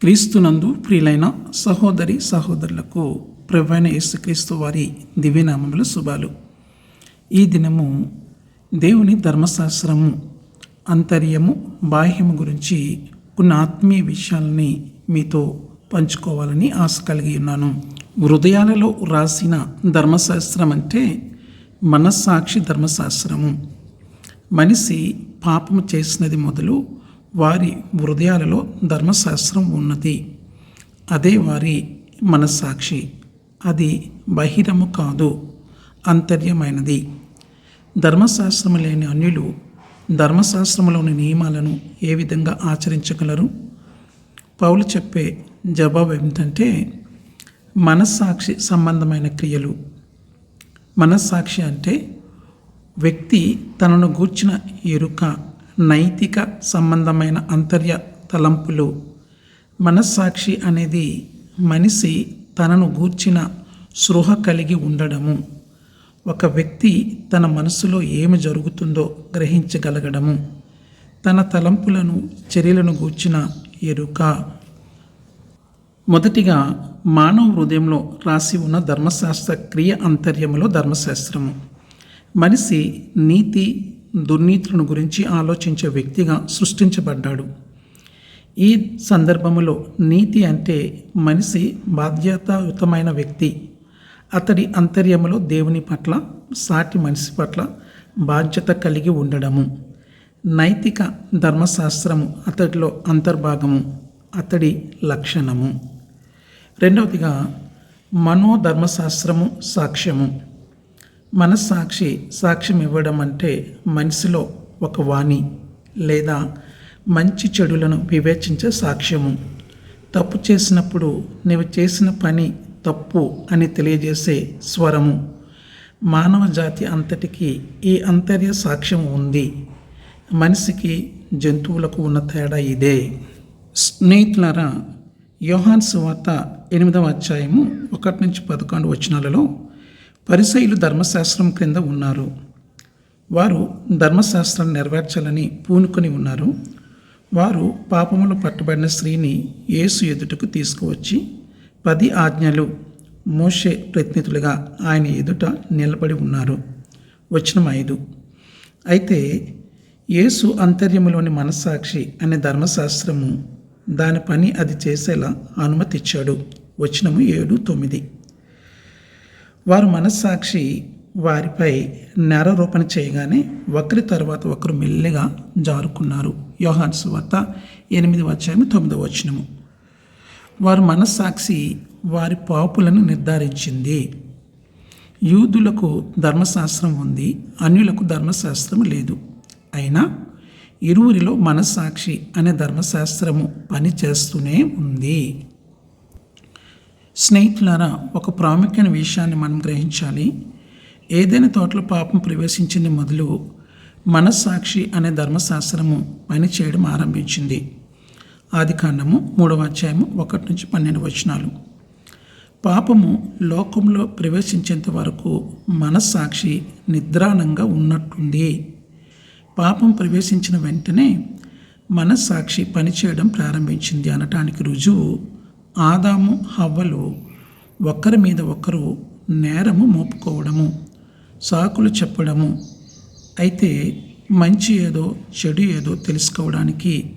క్రీస్తునందు ప్రియులైన సహోదరి సహోదరులకు ప్రభువైన యేసుక్రీస్తు వారి దివ్యనామముల శుభాలు. ఈ దినము దేవుని ధర్మశాస్త్రము అంతర్యము బాహ్యము గురించి కొన్ని ఆత్మీయ విషయాలని మీతో పంచుకోవాలని ఆశ కలిగి ఉన్నాను. హృదయాలలో రాసిన ధర్మశాస్త్రం అంటే మనస్సాక్షి ధర్మశాస్త్రము. మనిషి పాపము చేసినది మొదలు వారి హృదయాలలో ధర్మశాస్త్రం ఉన్నది. అదే వారి మనస్సాక్షి. అది బహిరము కాదు అంతర్యమైనది. ధర్మశాస్త్రము లేని అన్యులు ధర్మశాస్త్రములోని నియమాలను ఏ విధంగా ఆచరించగలరు? పౌలు చెప్పే జవాబు ఏమిటంటే మనస్సాక్షి సంబంధమైన క్రియలు. మనస్సాక్షి అంటే వ్యక్తి తనను గూర్చిన ఎరుక. నైతిక సంబంధమైన అంతర్య తలంపులు. మనస్సాక్షి అనేది మనిషి తనను గూర్చిన స్పృహ కలిగి ఉండడము. ఒక వ్యక్తి తన మనసులో ఏమి జరుగుతుందో గ్రహించగలగడము. తన తలంపులను చర్యలను గూర్చిన ఎరుక. మొదటిగా మానవ హృదయంలో రాసి ఉన్న ధర్మశాస్త్ర క్రియ అంతర్యములో ధర్మశాస్త్రము. మనిషి నీతి దుర్నీతులను గురించి ఆలోచించే వ్యక్తిగా సృష్టించబడ్డాడు. ఈ సందర్భములో నీతి అంటే మనిషి బాధ్యతాయుతమైన వ్యక్తి. అతడి అంతర్యములో దేవుని పట్ల సాటి మనిషి పట్ల బాధ్యత కలిగి ఉండడము. నైతిక ధర్మశాస్త్రము అతడిలో అంతర్భాగము అతడి లక్షణము. రెండవదిగా మనోధర్మశాస్త్రము సాక్ష్యము. మనస్సాక్షి సాక్ష్యం ఇవ్వడం అంటే మనసులో ఒక వాణి లేదా మంచి చెడులను వివేచించే సాక్ష్యము. తప్పు చేసినప్పుడు నీవు చేసిన పని తప్పు అని తెలియజేసే స్వరము. మానవ జాతి అంతటికి ఈ అంతర్య సాక్ష్యం ఉంది. మనిషికి జంతువులకు ఉన్న తేడా ఇదే. స్నేహితులరా యోహాన్ సువార్త ఎనిమిదవ అధ్యాయము ఒకటి నుంచి పదకొండు వచనాలలో పరిసయులు ధర్మశాస్త్రం క్రింద ఉన్నారు. వారు ధర్మశాస్త్రం నెరవేర్చాలని పూనుకొని ఉన్నారు. వారు పాపములు పట్టబడిన స్త్రీని యేసు ఎదుటకు తీసుకువచ్చి పది ఆజ్ఞలు మోషే ప్రతినిధులుగా ఆయన ఎదుట నిలబడి ఉన్నారు. వచనం ఐదు. అయితే యేసు అంతర్యములోని మనస్సాక్షి అనే ధర్మశాస్త్రము దాని పని అది చేసేలా అనుమతిచ్చాడు. వచనము ఏడు తొమ్మిది. వారు మనస్సాక్షి వారిపై నేరారోపణ చేయగానే ఒకరి తర్వాత ఒకరు మెల్లిగా జారుకున్నారు. యోహాన్ సువార్త ఎనిమిది వచ్చాము తొమ్మిది వచనము. వారు మనస్సాక్షి వారి పాపులను నిర్ధారించింది. యూదులకు ధర్మశాస్త్రం ఉంది అన్యులకు ధర్మశాస్త్రం లేదు. అయినా ఇరువురిలో మనస్సాక్షి అనే ధర్మశాస్త్రము పనిచేస్తూనే ఉంది. స్నేహితులారా ఒక ప్రాముఖ్యమైన విషయాన్ని మనం గ్రహించాలి. ఏదైనా తోటలో పాపం ప్రవేశించింది మొదలు మనస్సాక్షి అనే ధర్మశాస్త్రము పనిచేయడం ఆరంభించింది. ఆది కాండము మూడవ అధ్యాయము ఒకటి నుంచి పన్నెండు వచనాలు. పాపము లోకంలో ప్రవేశించేంత వరకు మనస్సాక్షి నిద్రాణంగా ఉన్నట్టుంది. పాపం ప్రవేశించిన వెంటనే మనస్సాక్షి పనిచేయడం ప్రారంభించింది అనటానికి రుజువు ఆదాము హవ్వలు ఒకరి మీద ఒకరు నేరము మోపుకోవడము సాకులు చెప్పడము. అయితే మంచి ఏదో చెడు ఏదో తెలుసుకోవడానికి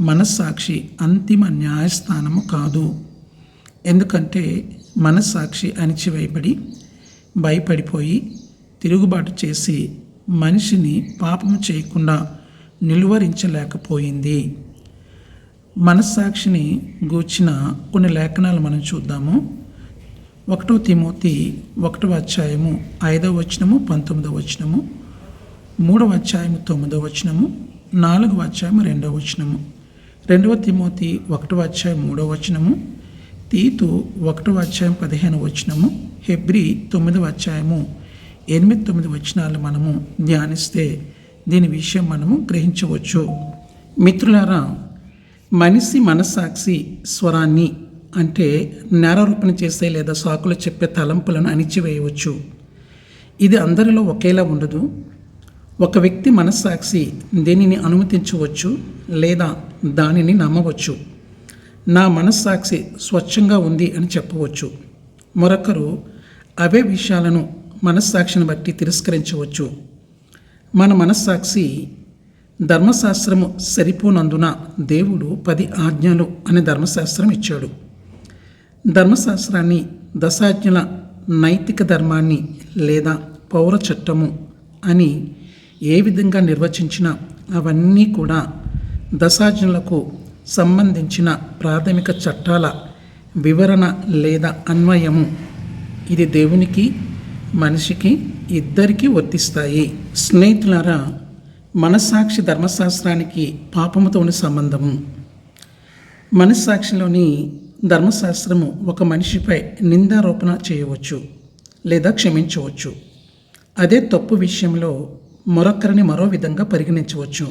మనస్సాక్షి అంతిమ న్యాయస్థానము కాదు. ఎందుకంటే మనస్సాక్షి అణిచివేయబడి భయపడిపోయి తిరుగుబాటు చేసి మనిషిని పాపము చేయకుండా నిలువరించలేకపోయింది. మనస్సాక్షిని గూర్చిన కొన్ని లేఖనాలు మనం చూద్దాము. ఒకటో తిమోతి ఒకటవ అధ్యాయము ఐదవ వచనము పంతొమ్మిదవ వచనము మూడవ అధ్యాయము తొమ్మిదవ వచనము నాలుగవ అధ్యాయము రెండవ వచనము. రెండవ తిమోతి ఒకటవ అధ్యాయం మూడవ వచనము తీతు ఒకటవ అధ్యాయం పదిహేను వచనము హెబ్రి తొమ్మిదవ అధ్యాయము ఎనిమిది తొమ్మిది వచనాలు మనము ధ్యానిస్తే దీని విషయం మనము గ్రహించవచ్చు. మిత్రులారా మనిషి మనస్సాక్షి స్వరాన్ని అంటే నేరారోపణ చేసే లేదా సాకులు చెప్పే తలంపులను అణిచివేయవచ్చు. ఇది అందరిలో ఒకేలా ఉండదు. ఒక వ్యక్తి మనస్సాక్షి దేనిని అనుమతించవచ్చు లేదా దానిని నమ్మవచ్చు. నా మనస్సాక్షి స్వచ్ఛంగా ఉంది అని చెప్పవచ్చు. మరొకరు అవే విషయాలను మనస్సాక్షిని బట్టి తిరస్కరించవచ్చు. మన మనస్సాక్షి ధర్మశాస్త్రము సరిపోనందున దేవుడు పది ఆజ్ఞలు అనే ధర్మశాస్త్రం ఇచ్చాడు. ధర్మశాస్త్రాన్ని దశాజ్ఞల నైతిక ధర్మాన్ని లేదా పౌర చట్టము అని ఏ విధంగా నిర్వచించినా అవన్నీ కూడా దశాజ్ఞలకు సంబంధించిన ప్రాథమిక చట్టాల వివరణ లేదా అన్వయము ఇది దేవునికి మనిషికి ఇద్దరికీ వర్తిస్తాయి. స్నేహితులారా మనస్సాక్షి ధర్మశాస్త్రానికి పాపముతో ఉన్న సంబంధము. మనస్సాక్షిలోని ధర్మశాస్త్రము ఒక మనిషిపై నిందారోపణ చేయవచ్చు లేదా క్షమించవచ్చు. అదే తప్పు విషయంలో మరొకరిని మరో విధంగా పరిగణించవచ్చు.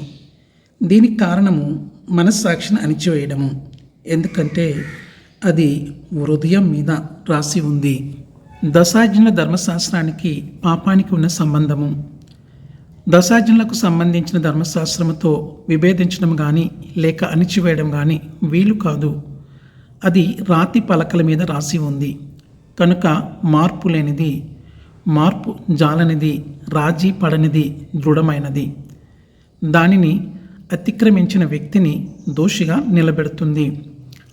దీనికి కారణము మనస్సాక్షిని అణిచివేయడము. ఎందుకంటే అది హృదయం మీద రాసి ఉంది. దశాజ్ఞల ధర్మశాస్త్రానికి పాపానికి ఉన్న సంబంధము. దశాజనులకు సంబంధించిన ధర్మశాస్త్రముతో విభేదించడం కానీ లేక అణిచివేయడం కానీ వీలు కాదు. అది రాతి పలకల మీద రాసి ఉంది. కనుక మార్పు లేనిది మార్పు జాలనిది రాజీ పడనిది దృఢమైనది. దానిని అతిక్రమించిన వ్యక్తిని దోషిగా నిలబెడుతుంది.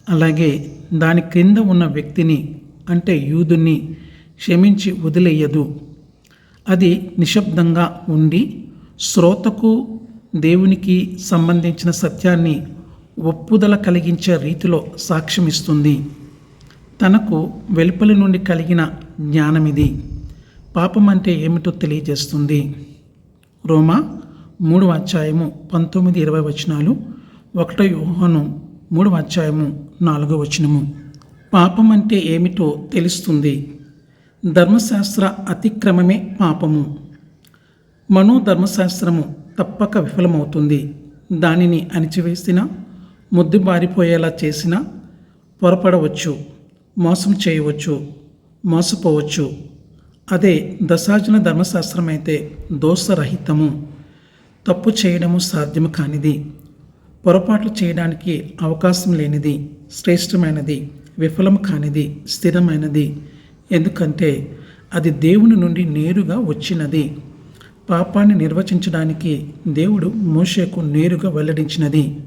అలాగే దాని క్రింద ఉన్న వ్యక్తిని అంటే యూదుని క్షమించి వదిలేయదు. అది నిశ్శబ్దంగా ఉండి శ్రోతకు దేవునికి సంబంధించిన సత్యాన్ని ఒప్పుదల కలిగించే రీతిలో సాక్ష్యమిస్తుంది. తనకు వెలుపలి నుండి కలిగిన జ్ఞానమిది. పాపం అంటే ఏమిటో తెలియజేస్తుంది. రోమా మూడవ అధ్యాయము పంతొమ్మిది ఇరవై వచనాలు ఒకటో యూహను మూడవ అధ్యాయము నాలుగో వచనము. పాపం అంటే ఏమిటో తెలుస్తుంది. ధర్మశాస్త్ర అతిక్రమమే పాపము. మనోధర్మశాస్త్రము తప్పక విఫలమవుతుంది. దానిని అణిచివేసిన ముద్దుబారిపోయేలా చేసిన పొరపడవచ్చు మోసం చేయవచ్చు మోసపోవచ్చు. అదే దశాజన ధర్మశాస్త్రం అయితే దోషరహితము. తప్పు చేయడము సాధ్యము కానిది. పొరపాట్లు చేయడానికి అవకాశం లేనిది శ్రేష్టమైనది విఫలం కానిది స్థిరమైనది. ఎందుకంటే అది దేవుని నుండి నేరుగా వచ్చినది. పాపాన్ని నిర్వచించడానికి దేవుడు మోషేకు నేరుగా వెల్లడించినది.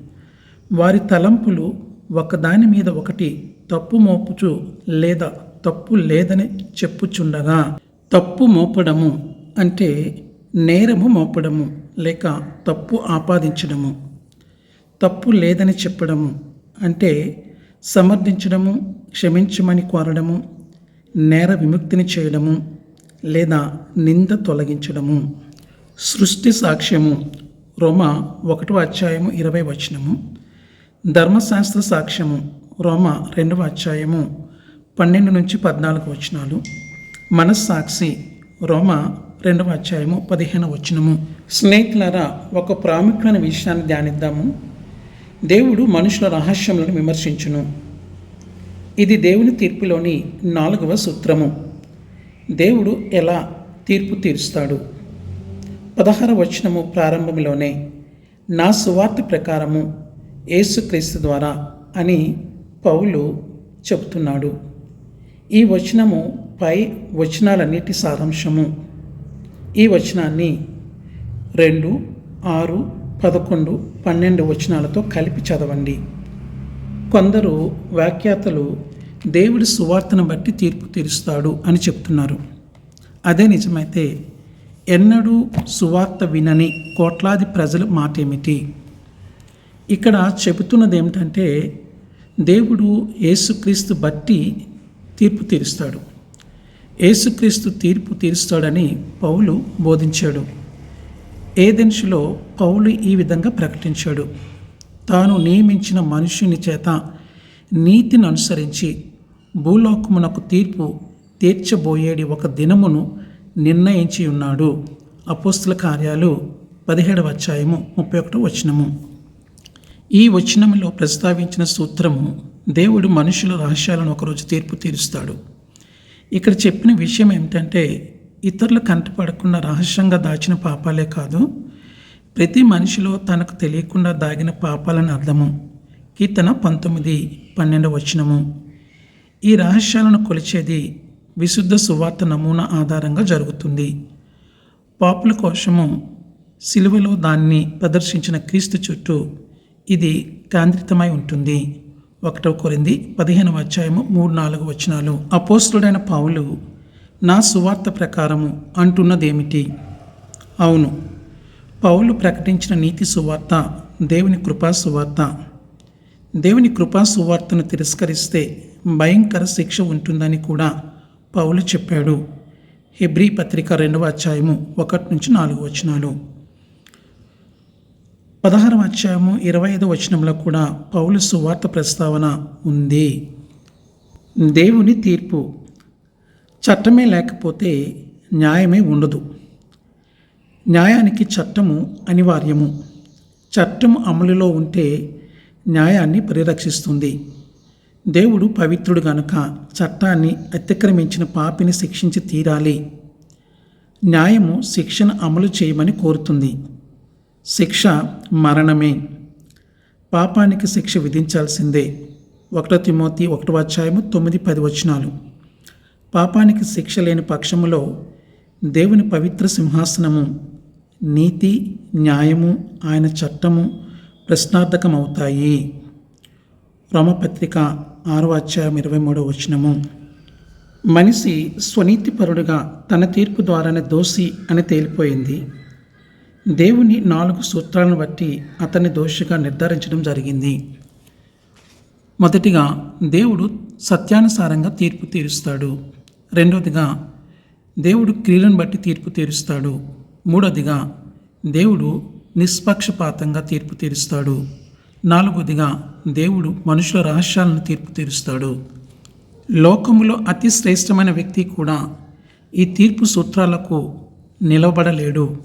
వారి తలంపులు ఒకదాని మీద ఒకటి తప్పు మోపుచు లేదా తప్పు లేదని చెప్పుచుండగా తప్పు మోపడము అంటే నేరము మోపడము లేక తప్పు ఆపాదించడము. తప్పు లేదని చెప్పడము అంటే సమర్థించడము క్షమించమని కోరడము నేర విముక్తిని చేయడము లేదా నింద తొలగించడము. సృష్టి సాక్ష్యము. రోమ ఒకటో అధ్యాయము ఇరవై వచనము. ధర్మశాస్త్ర సాక్ష్యము. రోమ రెండవ అధ్యాయము పన్నెండు నుంచి పద్నాలుగు వచనాలు. మనస్సాక్షి. రోమ రెండవ అధ్యాయము పదిహేను వచనము. స్నేహితులారా ఒక ప్రాముఖ్యమైన విషయాన్ని ధ్యానిద్దాము. దేవుడు మనుషుల రహస్యములను విమర్శించును. ఇది దేవుని తీర్పులోని నాలుగవ సూత్రము. దేవుడు ఎలా తీర్పు తీరుస్తాడు? పదహార వచనము ప్రారంభంలోనే నా సువార్త ప్రకారము యేసుక్రీస్తు ద్వారా అని పౌలు చెబుతున్నాడు. ఈ వచనము పై వచనాలన్నిటి సారాంశము. ఈ వచనాన్ని రెండు ఆరు పదకొండు పన్నెండు వచనాలతో కలిపి చదవండి. కొందరు వ్యాఖ్యాతలు దేవుడి సువార్తను బట్టి తీర్పు తీరుస్తాడు అని చెప్తున్నారు. అదే నిజమైతే ఎన్నడూ సువార్త వినని కోట్లాది ప్రజల మాట ఏమిటి ఇక్కడ చెబుతున్నది ఏమిటంటే దేవుడు యేసుక్రీస్తు బట్టి తీర్పు తీరుస్తాడు. యేసుక్రీస్తు తీర్పు తీరుస్తాడని పౌలు బోధించాడు. ఏదెన్షులో పౌలు ఈ విధంగా ప్రకటించాడు. తాను నియమించిన మనుష్యుని చేత నీతిని అనుసరించి భూలోకమునకు తీర్పు తీర్చబోయేడి ఒక దినమును నిర్ణయించి ఉన్నాడు. అపోస్తుల కార్యాలు పదిహేడవ అధ్యాయము ముప్పై ఒకటో వచనము. ఈ వచనములో ప్రస్తావించిన సూత్రము దేవుడు మనుషుల రహస్యాలను ఒకరోజు తీర్పు తీరుస్తాడు. ఇక్కడ చెప్పిన విషయం ఏమిటంటే ఇతరులు కంటపడకుండా రహస్యంగా దాచిన పాపాలే కాదు ప్రతి మనిషిలో తనకు తెలియకుండా దాగిన పాపాలని అర్థము. కీర్తన పంతొమ్మిది పన్నెండవ వచనము. ఈ రహస్యాలను కొలిచేది విశుద్ధ సువార్త నమూనా ఆధారంగా జరుగుతుంది. పాపుల కోసము సిలువలో దాన్ని ప్రదర్శించిన క్రీస్తు చుట్టూ ఇది కేంద్రితమై ఉంటుంది. ఒకటవ కొరింది పదిహేనవ అధ్యాయము మూడు నాలుగు వచనాలు. అపోస్తుడైన పావులు నా సువార్త ప్రకారము అంటున్నదేమిటి? అవును పౌలు ప్రకటించిన నీతి సువార్త దేవుని కృపా సువార్త దేవుని కృపా సువార్తను తిరస్కరిస్తే భయంకర శిక్ష ఉంటుందని కూడా పౌలు చెప్పాడు. హెబ్రీ పత్రిక రెండవ అధ్యాయము ఒకటి నుంచి నాలుగు వచనాలు. పదహారవ అధ్యాయము ఇరవై ఐదవ వచనంలో కూడా పౌలు సువార్త ప్రస్తావన ఉంది. దేవుని తీర్పు చట్టమే లేకపోతే న్యాయమే ఉండదు. న్యాయానికి చట్టము అనివార్యము. చట్టం అమలులో ఉంటే న్యాయాన్ని పరిరక్షిస్తుంది. దేవుడు పవిత్రుడు గనుక చట్టాన్ని అతిక్రమించిన పాపిని శిక్షించి తీరాలి. న్యాయము శిక్షను అమలు చేయమని కోరుతుంది. శిక్ష మరణమే. పాపానికి శిక్ష విధించాల్సిందే. ఒకటో తిమోతి ఒకటో అధ్యాయము తొమ్మిది పది వచనాలు. పాపానికి శిక్ష లేని పక్షములో దేవుని పవిత్ర సింహాసనము నీతి న్యాయము ఆయన చట్టము ప్రశ్నార్థకమవుతాయి. రోమపత్రిక ఆరో అధ్యాయం ఇరవై మూడో వచనము. మనిషి స్వనీతిపరుడుగా తన తీర్పు ద్వారానే దోషి అని తేలిపోయింది. దేవుని నాలుగు సూత్రాలను బట్టి అతన్ని దోషిగా నిర్ధారించడం జరిగింది. మొదటిగా దేవుడు సత్యానుసారంగా తీర్పు తీరుస్తాడు. రెండవదిగా దేవుడు క్రియలను బట్టి తీర్పు తీరుస్తాడు. మూడవదిగా దేవుడు నిష్పక్షపాతంగా తీర్పు తీరుస్తాడు. నాలుగవదిగా దేవుడు మనుషుల రహస్యాలను తీర్పు తీరుస్తాడు. లోకములో అతి శ్రేష్టమైన వ్యక్తి కూడా ఈ తీర్పు సూత్రాలకు నిలబడలేడు.